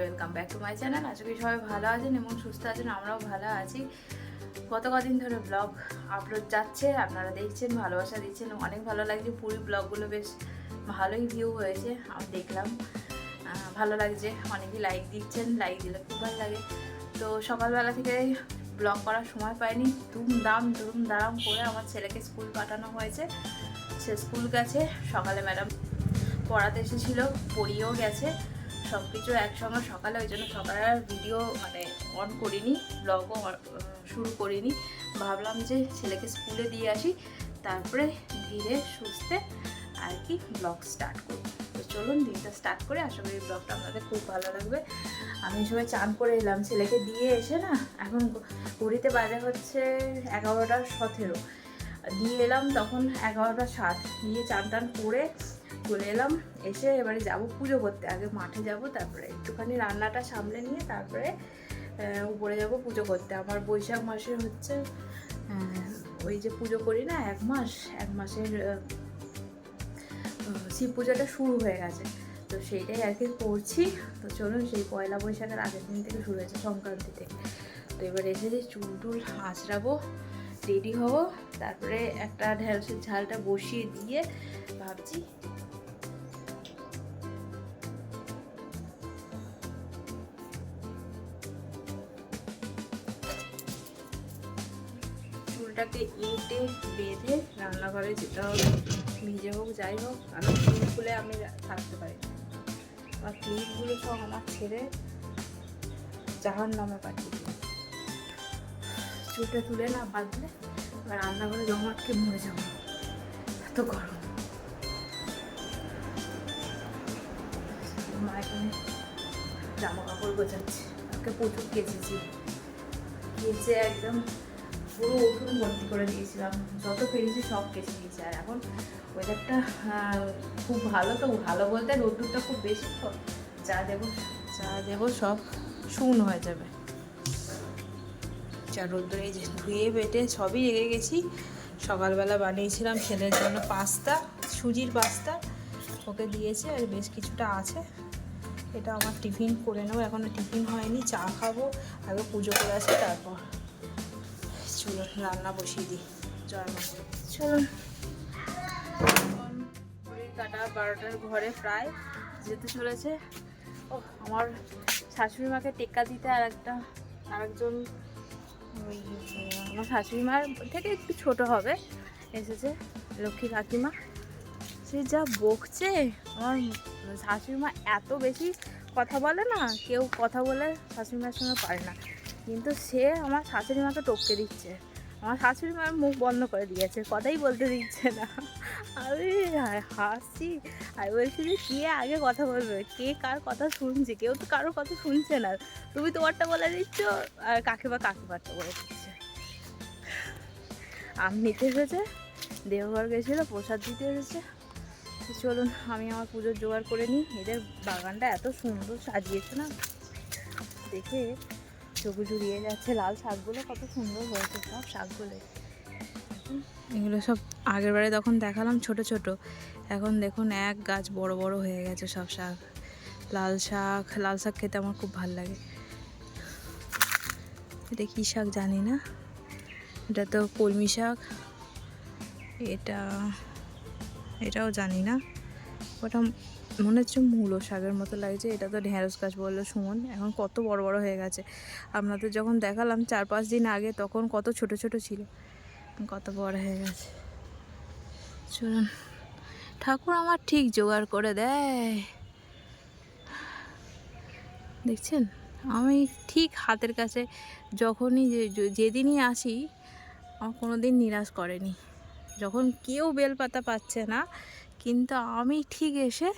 Welcome back to my channel আশা করি সবাই ভালো আছেন এবং সুস্থ আছেন, আমরাও ভালো আছি। গত কদিন ধরে ব্লগ আপলোড যাচ্ছে, আপনারা দেখছেন, ভালোবাসা দিচ্ছেন অনেক ভালো লাগছে। পুরী ব্লগগুলো বেশ ভালোই ভিউ হয়েছে, আমি দেখলাম। ভালো লাগছে অনেকেই লাইক দিচ্ছেন লাইক দিলে খুব ভালো লাগে। তো সকালবেলা থেকে ব্লগ করার সময় পাইনি। ধুমধাম ধুমধাম করে আমার ছেলেকে স্কুল পাঠানো হয়েছে। সে স্কুল গেছে, সকালে ম্যাডাম পড়াতে এসেছিল, পড়িয়েও গেছে। সব কিছু একসঙ্গে সকালে, ওই জন্য সকালে আর ভিডিও মানে অন করিনি ব্লগও শুরু করিনি। ভাবলাম যে ছেলেকে স্কুলে দিয়ে আসি, তারপরে ধীরে সুস্থে আর কি ব্লগ স্টার্ট করব। তো চলুন, দিনটা স্টার্ট করে। আশা করি ব্লগটা আপনাদের খুব ভালো লাগবে। আমি সবাই চান করে এলাম, ছেলেকে দিয়ে এসে না, এখন ঘড়িতে বাজে হচ্ছে এগারোটা সতেরো। দিয়ে এলাম, তখন এগারোটা সাত দিয়ে চান টান করে চলে এলাম। এসে এবারে যাব পুজো করতে। আগে মাঠে যাব, তারপরে একটুখানি রান্নাটা সামলে নিয়ে তারপরে উপরে যাব পুজো করতে। আমার বৈশাখ মাসে হচ্ছে ওই যে পুজো করি না, এক মাস, এক মাসের শিব পুজোটা শুরু হয়ে গেছে। তো সেইটাই আর কি করছি। তো চলুন, সেই পয়লা বৈশাখের আগের দিন থেকে শুরু হয়েছে সংক্রান্তি থেকে তো এবার এসে যে চুল টুল আঁচড়াবো রেডি হব। তারপরে একটা ঢেঁড়সের ঝালটা বসিয়ে দিয়ে ভাবছি চুলটাকে ইটে বেঁধে রান্নাঘরে যেতে হবে ভিজে হোক, যাই হোক, আমি ক্লিপ খুলে আমি থাকতে পারি না। আমার ক্লিপগুলো সব আমার ছেড়ে জাহান নামে পাঠিয়ে দিই চুলটা তুলে না বাঁধলে এবার রান্নাঘরে জমা আটকে মরে যাব। এত গরম। মা এখানে জামা কাপড় গোছাচ্ছে। ওকে প্রচুর কেচেছি। কেচে একদম পুরো উঠুন ভর্তি করে দিয়েছিলাম। যত পেরেছি সব কেচে দিয়েছি। আর এখন ওয়েদারটা খুব ভালো তো। ভালো বলতে রোদ্দুরটা খুব বেশি তো। যা দেবো যা দেবো সব শুন হয়ে যাবে। যা রোদ্দুরে ধুয়ে বেটে সবই রেগে গেছি। সকালবেলা বানিয়েছিলাম ছেলের জন্য পাস্তা সুজির পাস্তা। ওকে দিয়েছে আর বেশ কিছুটা আছে। এটা আমার টিফিন করে নেব। এখনও টিফিন হয়নি চা খাব আগে পুজো করে আসি তারপর চলুন রান্না বসিয়ে দিই। জয় মা। চলুন। কাটা বারোটার ঘরে প্রায় যেতে চলেছে। ও আমার শাশুড়ি মাকে টেক্কা দিতে আর একটা আরেকজন আমার শাশুড়িমার থেকে একটু ছোট হবে। এসেছে লক্ষ্মী কাকিমা। সে যা বকছে, আমার শাশুড়িমা এত বেশি কথা বলে না, কেউ কথা বলে শাশুড়ি মার সঙ্গে পারে না। কিন্তু সে আমার শাশুড়িমাকে টপকে দিচ্ছে। আমার শাশুড়ি মার মুখ বন্ধ করে দিয়েছে, কথাই বলতে দিচ্ছে না। আমি হাসছি আর বলছি যে, কে আগে কথা বলবে? কে কার কথা শুনছে? কেউ তো কারোর কথা শুনছে না। তুমি তোমারটা বলে দিচ্ছ, আর কাকে বা কাকে কাকিমারটা বলে দিচ্ছে? আম নিতে এসেছে দেওঘর গেছিল প্রসাদ দিতে এসেছে। চলুন, আমি আমার পুজোর জোগাড় করে নিই। এদের বাগানটা এত সুন্দর সাজিয়েছে না। দেখে চোখে জুড়িয়ে যাচ্ছে, লাল শাকগুলো কত সুন্দর হয়েছে, সব শাকগুলো। এগুলো সব আগের বারে তখন দেখালাম ছোট ছোট। এখন দেখুন এক গাছ বড় বড় হয়ে গেছে সব শাক। লাল শাক লাল শাক খেতে আমার খুব ভালো লাগে। এটা কী শাক জানি না। এটা তো কলমি শাক। এটা, এটাও জানি না। ওটা মনে হচ্ছে মূলো শাকের মতো লাগছে, এটা তো ঢেঁড়স গাছ বলল সুমন, এখন কত বড় বড় হয়ে গেছে। আপনাদের যখন দেখালাম চার পাঁচ দিন আগে, তখন কত ছোট ছোট ছিল। কত বড় হয়ে গেছে। চলুন, ঠাকুর আমার ঠিক জোগাড় করে দেয়। দেখছেন? আমি ঠিক হাতের কাছে যখনই যেদিনই আসি, আমার কোনো দিন নিরাশ করেনি। যখন কেউ বেলপাতা পাচ্ছে না, কিন্তু আমি ঠিক এসে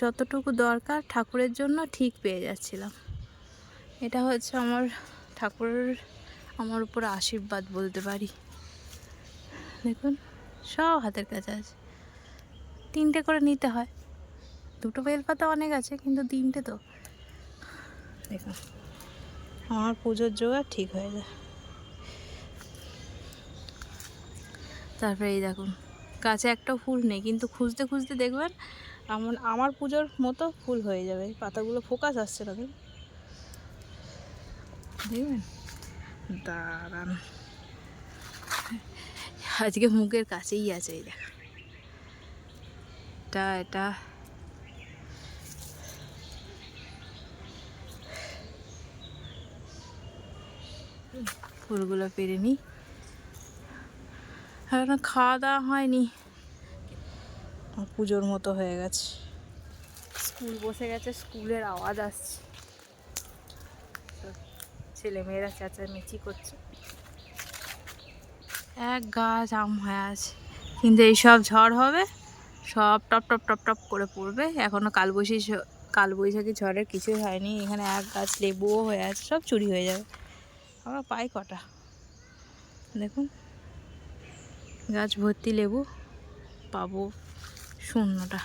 যতটুকু দরকার ঠাকুরের জন্য ঠিক পেয়ে যাচ্ছিলাম। এটা হচ্ছে আমার ঠাকুরের, আমার উপর আশীর্বাদ বলতে পারি। দেখুন, সব হাতের কাছে আছে। তিনটে করে নিতে হয়। দুটো বেলপাতা অনেক আছে, কিন্তু তিনটে তো। দেখুন, আমার পুজোর জোগাড় ঠিক হয়ে যায়। তারপরে এই দেখুন, গাছে একটা ফুল নেই, কিন্তু খুঁজতে খুঁজতে দেখবেন এমন আমার পুজোর মতো ফুল হয়ে যাবে, পাতাগুলো ফোকাস আসছে দেখুন দেখবেন? দাঁড়ান। আজকে মুখের কাছেই আছে, এই দেখ এটা এটা। ফুলগুলো পেরে নিই এখন খাওয়া দাওয়া হয়নি। পুজোর মতো হয়ে গেছে। স্কুল বসে গেছে স্কুলের আওয়াজ আসছে। ছেলেমেয়েরা চেঁচামেচি করছে। এক গাছ আম হয়ে আছে। কিন্তু এইসব ঝড় হবে সব টপ টপ টপ টপ করে পড়বে। এখনও কালবৈশাখী ঝ- কালবৈশাখী ঝড়ের কিছুই হয়নি। এখানে এক গাছ লেবুও হয়ে আছে সব চুরি হয়ে যাবে। আমরা পাই কটা। দেখুন গাছ ভর্তি লেবু পাবো। শূন্যটা।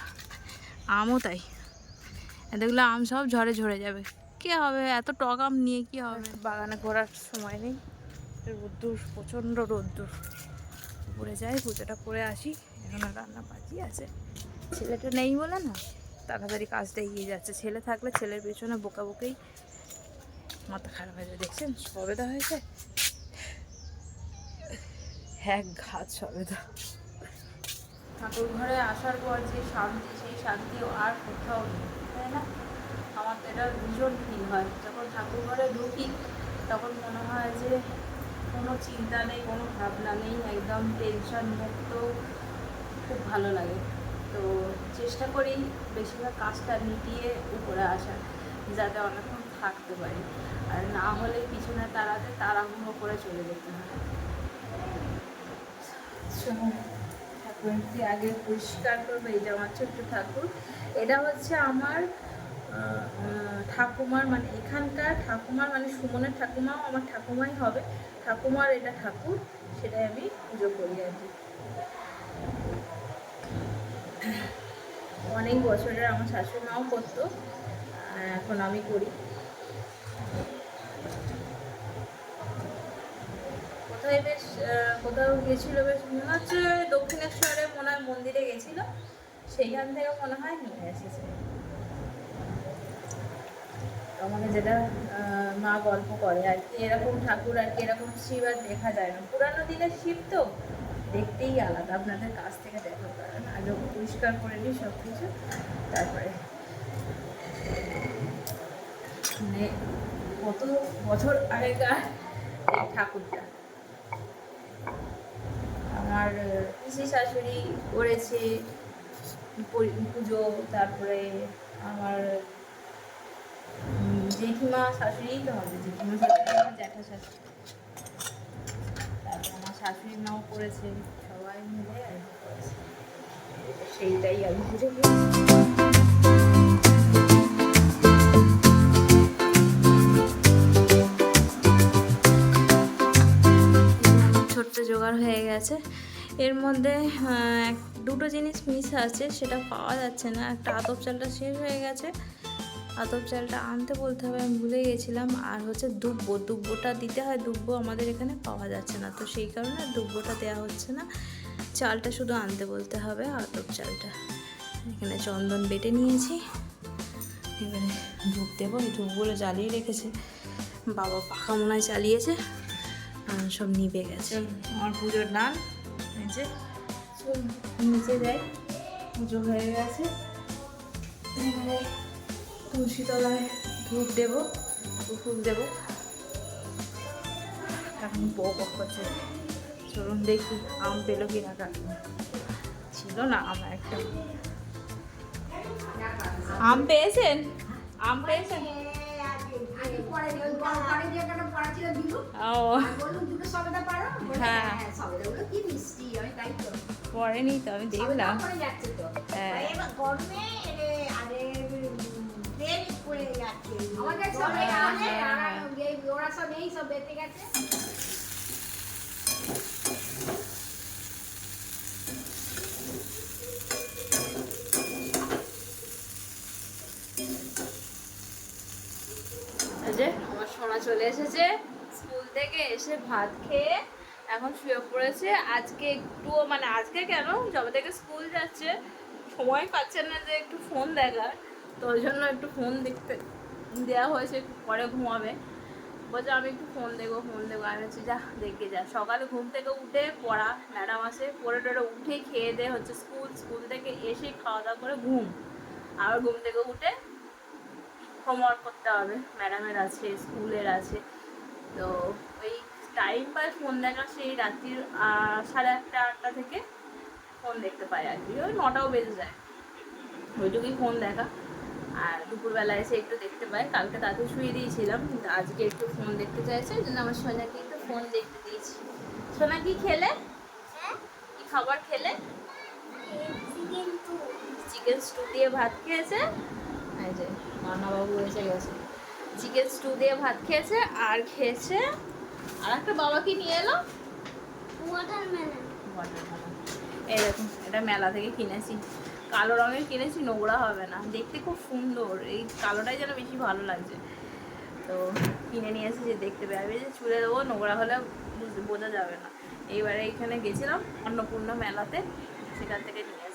আমও তাই। এতগুলো আম সব ঝরে ঝরে যাবে। কে হবে? এত টক আম নিয়ে কি হবে? বাগানে ঘোরার সময় নেই। রোদ্দুর, প্রচণ্ড রোদ্দুর। উপরে যাই, পুজোটা করে আসি। এখনও রান্না বাকি আছে। ছেলেটা নেই বলে না, তাড়াতাড়ি কাজটা এগিয়ে যাচ্ছে। ছেলে থাকলে ছেলের পেছনে বোকা বোকেই মাথা খারাপ হয়ে যায়। দেখছেন? সবেদা হয়েছে। এক ঘাত সবেদা। ঠাকুর ঘরে আসার পর যে শান্তি, সেই শান্তি আর কোথাও নেই, তাই না? আমার তো এটা ভীষণ ফিল হয়। যখন ঠাকুর ঘরে ঢুকি, তখন মনে হয় যে কোনো চিন্তা নেই, কোনো ভাবনা নেই, একদম টেনশন মুক্ত। খুব ভালো লাগে। তো চেষ্টা করি বেশিরভাগ কাজটা মিটিয়ে উপরে আসার যাতে অনেকক্ষণ থাকতে পারি। আর না হলে পিছনে তাড়াতে তাড়াহুড়ো করে চলে যেতে হয়। চলুন, আগে পরিষ্কার করব যে আমার ছোট্ট ঠাকুর। এটা হচ্ছে আমার ঠাকুমার মানে এখানকার ঠাকুমার মানে সুমনের ঠাকুমাও আমার ঠাকুমাই হবে। ঠাকুমার এটা ঠাকুর সেটাই আমি পুজো করি আর কি। অনেক বছরের আমার শাশুড়ি মাও করতো এখন আমি করি। কোথায় বেশ কোথাও গেছিল বেশ, মনে হচ্ছে দক্ষিণেশ্বরে মনে হয় মন্দিরে গেছিল। সেইখান থেকে মনে হয় নিয়ে এসেছে। আমাকে যেটা মা গল্প করে আর কি, এরকম ঠাকুর আর কি, এরকম শিব আর দেখা যায় না। পুরানো দিনের শিব তো দেখতেই আলাদা, আপনাদের কাছ থেকে দেখা পারেন আগে পরিষ্কার করে নিই সব কিছু তারপরে মানে কত বছর আগেকার ঠাকুরটা। আমার পিসি শাশুড়ি করেছে পুজো, তারপরে আমার জেঠিমা শাশুড়ি, তো হবে জেঠিমা শাশুড়ি জ্যাঠা শাশুড়ি। তারপরে আমার শাশুড়ি মাও করেছে, সবাই মিলে আর সেইটাই আমি পুজো ছোট্ট জোগাড় হয়ে গেছে। এর মধ্যে এক, দুটো জিনিস মিস আছে, সেটা পাওয়া যাচ্ছে না। একটা আতপ চালটা শেষ হয়ে গেছে। আতপ চালটা আনতে বলতে হবে, আমি ভুলে গেছিলাম। আর হচ্ছে দুব্বো, দুব্বোটা দিতে হয়, দুব্বো আমাদের এখানে পাওয়া যাচ্ছে না। তো সেই কারণে দুব্বোটা দেওয়া হচ্ছে না। চালটা শুধু আনতে বলতে হবে, আতপ চালটা। এখানে চন্দন বেটে নিয়েছি। এবারে ধূপ দেবো, এই ধূপগুলো জ্বালিয়ে রেখেছে। বাবা পাখা মনে চালিয়েছে। সব নিভে গেছে। আমার পুজোর ডাল যে নিচে দেয় পুজো হয়ে গেছে। তুলসী তলায় ধূপ দেবো ফুল দেবো। এখন বক করছে চলুন দেখি, আম পেল কি না ছিল না আম একটা। আম পেয়েছেন? আম পেয়েছেন? ও। হ্যাঁ। পড়েনি তো। আমি দেখলাম। হ্যাঁ। ওরা সব এই সব বেঁচে গেছে এই যে আমার সোনা চলে এসেছে। স্কুল থেকে এসে ভাত খেয়ে এখন শুয়ে পড়েছে। আজকে একটুও মানে আজকে কেন? যবে থেকে স্কুল যাচ্ছে, সময় পাচ্ছে না যে একটু ফোন দেখার। তো ওই জন্য একটু ফোন দেখতে দেওয়া হয়েছে, একটু পরে ঘুমাবে। বলছে, আমি একটু ফোন দেখব ফোন দেখব। আমি বলছি, যা, দেখে যা। সকালে ঘুম থেকে উঠে পড়া, ম্যাডাম আসে, পড়ে টড়ে উঠে খেয়ে দিয়ে হচ্ছে স্কুল। স্কুল থেকে এসে খাওয়া দাওয়া করে ঘুম। আবার ঘুম থেকে উঠে হোমওয়ার্ক করতে হবে। ম্যাডামের আছে স্কুলের আছে। তো ওই টাইম পায় ফোন দেখা সেই রাত্রির সাড়ে আটটা আটটা থেকে ফোন দেখতে পাই আর কি। ওই নটাও বেজে যায়। ওইটুকুই ফোন দেখা। আর দুপুরবেলা এসে একটু দেখতে পাই কালকে তাতে শুয়ে দিয়েছিলাম কিন্তু আজকে একটু ফোন দেখতে চাইছে। ওই জন্য আমার সোনাকে একটু ফোন দেখতে দিয়েছি। সোনা কি খেলে? কি খাবার খেলে? চিকেন স্টু দিয়ে ভাত খেয়েছে। এই যে মান্নাবাবু এসে গেছে। চিকেন স্টু দিয়ে ভাত খেয়েছে আর খেয়েছে আর একটা বাবা কি নিয়ে এলো। ওয়াটারমেলন। এই দেখুন এটা মেলা থেকে কিনেছি। কালো রঙের কিনেছি নোংরা হবে না। দেখতে খুব সুন্দর। এই কালোটাই যেন বেশি ভালো লাগছে। তো কিনে নিয়ে এসেছি যে দেখতে পারবে যে চুলে দেবো নোংরা হলে বোঝা যাবে না। এইবারে এখানে গেছিলাম অন্নপূর্ণা মেলাতে সেখান থেকে নিয়ে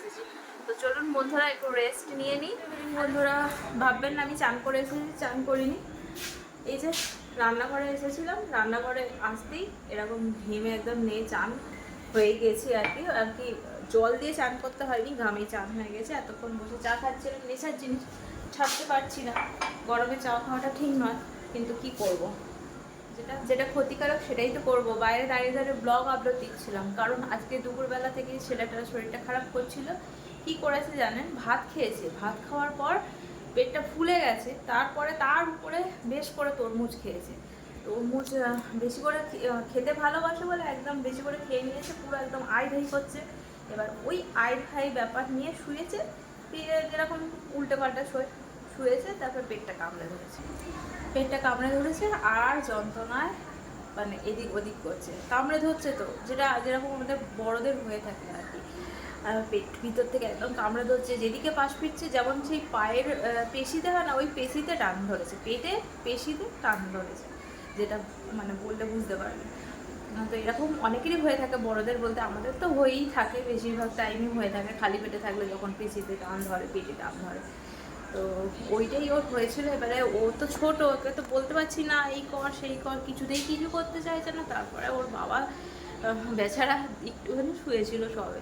তো চলুন বন্ধুরা, একটু রেস্ট নিয়ে নিই। বন্ধুরা ভাববেন না, আমি চান করে এসেছি, চান করিনি। এই যে রান্নাঘরে এসেছিলাম, রান্নাঘরে আসতেই এরকম ঘেমে একদম নেই চান হয়ে গেছি আর কি। আর কি জল দিয়ে চান করতে হয়নি, ঘামে চান হয়ে গেছে। এতক্ষণ বসে চা খাচ্ছিলাম, নেশার জিনিস ছাড়তে পারছি না। গরমে চা খাওয়াটা ঠিক নয়, কিন্তু কি করব। যেটা যেটা ক্ষতিকারক সেটাই তো করব। বাইরে দাঁড়িয়ে দাঁড়িয়ে ব্লগ আপলোড দিচ্ছিলাম, কারণ আজকে দুপুরবেলা থেকে ছেলেটার শরীরটা খারাপ করছিল। কি করেছে জানেন? ভাত খেয়েছে। ভাত খাওয়ার পর পেটটা ফুলে গেছে, তারপরে তার উপরে বেশ করে তরমুজ খেয়েছে। তরমুজ বেশি করে খেতে ভালোবাসে বলে একদম বেশি করে খেয়ে নিয়েছে, পুরো একদম আই ঢাই করছে। এবার ওই আই ঢাই ব্যাপার নিয়ে শুয়েছে যেরকম উল্টে পাল্টা শুয়ে, শুয়েছে, তারপর পেটটা কামড়ে ধরেছে। পেটটা কামড়ে ধরেছে আর যন্ত্রণায় মানে এদিক ওদিক করছে। কামড়ে ধরছে তো, যেটা যেরকম আমাদের বড়দের হয়ে থাকে আর পেট ভিতর থেকে একদম কামড়ে ধরছে, যেদিকে পাশ ফিরছে, যেমন সেই পায়ের পেশিতে হয় না, ওই পেশিতে টান ধরেছে, পেটে পেশিতে টান ধরেছে, যেটা মানে বললে বুঝতে পারবে। তো এরকম অনেকেরই হয়ে থাকে, বড়দের বলতে আমাদের তো হয়েই থাকে, বেশিরভাগ টাইমই হয়ে থাকে, খালি পেটে থাকলে যখন পেশিতে টান ধরে, পেটে টান ধরে। তো ওইটাই ওর হয়েছিল, এবারে ও তো ছোট, ওকে তো বলতে পারছি না, এই কর, সেই কর, কিছুতেই কিছু করতে চাইছে না, তারপরে ওর বাবা বেচারা একটুখানি শুয়েছিল সবে।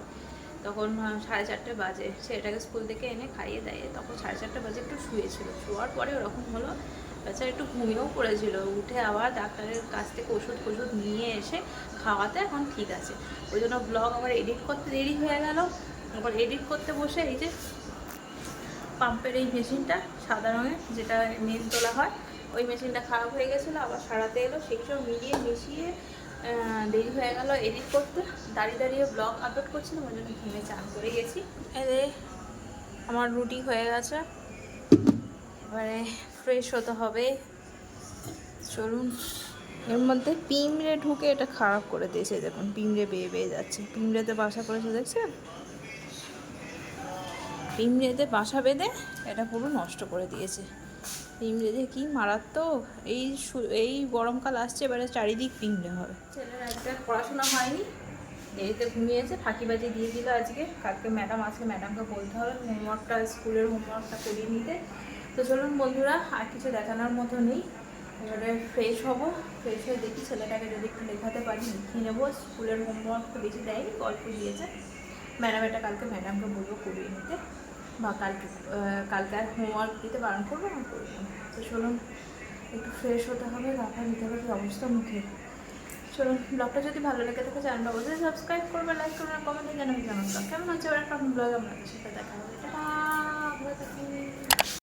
তখন সাড়ে চারটে বাজে। ছেলেটাকে স্কুল থেকে এনে খাইয়ে দেয়। তখন সাড়ে চারটে বাজে একটু শুয়েছিল। শোয়ার পরে ওরকম হলো বেচারা একটু ঘুমিয়েও পড়েছিল। উঠে আবার ডাক্তারের কাছ থেকে ওষুধ ফষুধ নিয়ে এসে খাওয়াতে এখন ঠিক আছে। ওই জন্য ব্লগ আবার এডিট করতে দেরি হয়ে গেল। আবার এডিট করতে বসে এই যে পাম্পের এই মেশিনটা, সাদা রঙের, যেটা নীল তোলা হয়, ওই মেশিনটা খারাপ হয়ে গেছিল, আবার সারাতে এলো। সেই সব মিলিয়ে মিশিয়ে দেরি হয়ে গেল এডিট করতে। দাঁড়িয়ে দাঁড়িয়ে ব্লগ আপলোড করছিলাম ওই জন্য ঘেমে চান করে গেছি। এদের আমার রুটি হয়ে গেছে। এবারে ফ্রেশ হতে হবে। চলুন। এর মধ্যে পিমড়ে ঢুকে এটা খারাপ করে দিয়েছে, দেখুন, পিমড়ে বেয়ে বেয়ে যাচ্ছে। পিমড়েতে বাসা করেছে, দেখছেন? পিমড়েতে বাসা বেঁধে এটা পুরো নষ্ট করে দিয়েছে। পিমড়ে কি মারাত্মক। এই এই গরমকাল আসছে, এবারে চারিদিক পিমড়ে হবে। ছেলের আজকে পড়াশোনা হয়নি। দেরিতে ঘুমিয়েছে, ফাঁকিবাজি দিয়ে দিল আজকে। কালকে ম্যাডাম, আজকে ম্যাডামকে বলতে হবে, হোমওয়ার্কটা, স্কুলের হোমওয়ার্কটা করিয়ে নিতে। তো চলুন বন্ধুরা, আর কিছু দেখানোর মতো নেই। এবারে ফ্রেশ হব। ফ্রেশ হয়ে দেখি ছেলেটাকে যদি একটু লেখাতে পারি লিখিয়ে নেব। স্কুলের হোমওয়ার্ক তো বেশি দেয়নি, গল্প দিয়েছে। ম্যাডাম, এটা কালকে ম্যাডামকে বলব করিয়ে নিতে। বা কালকে কালকে আর হোমওয়ার্ক দিতে বারণ করব না, করব তো চলুন, একটু ফ্রেশ হতে হবে রাখা দিতে হবে অবস্থা মুখে। চলুন ব্লগটা যদি ভালো লেগে থাকে জানব অবশ্যই সাবস্ক্রাইব করবে লাইক করবে কমেন্টে জানাবে জানাব, কেমন হচ্ছে এবার একটা ব্লগ আপনাদের সেটা দেখা হবে।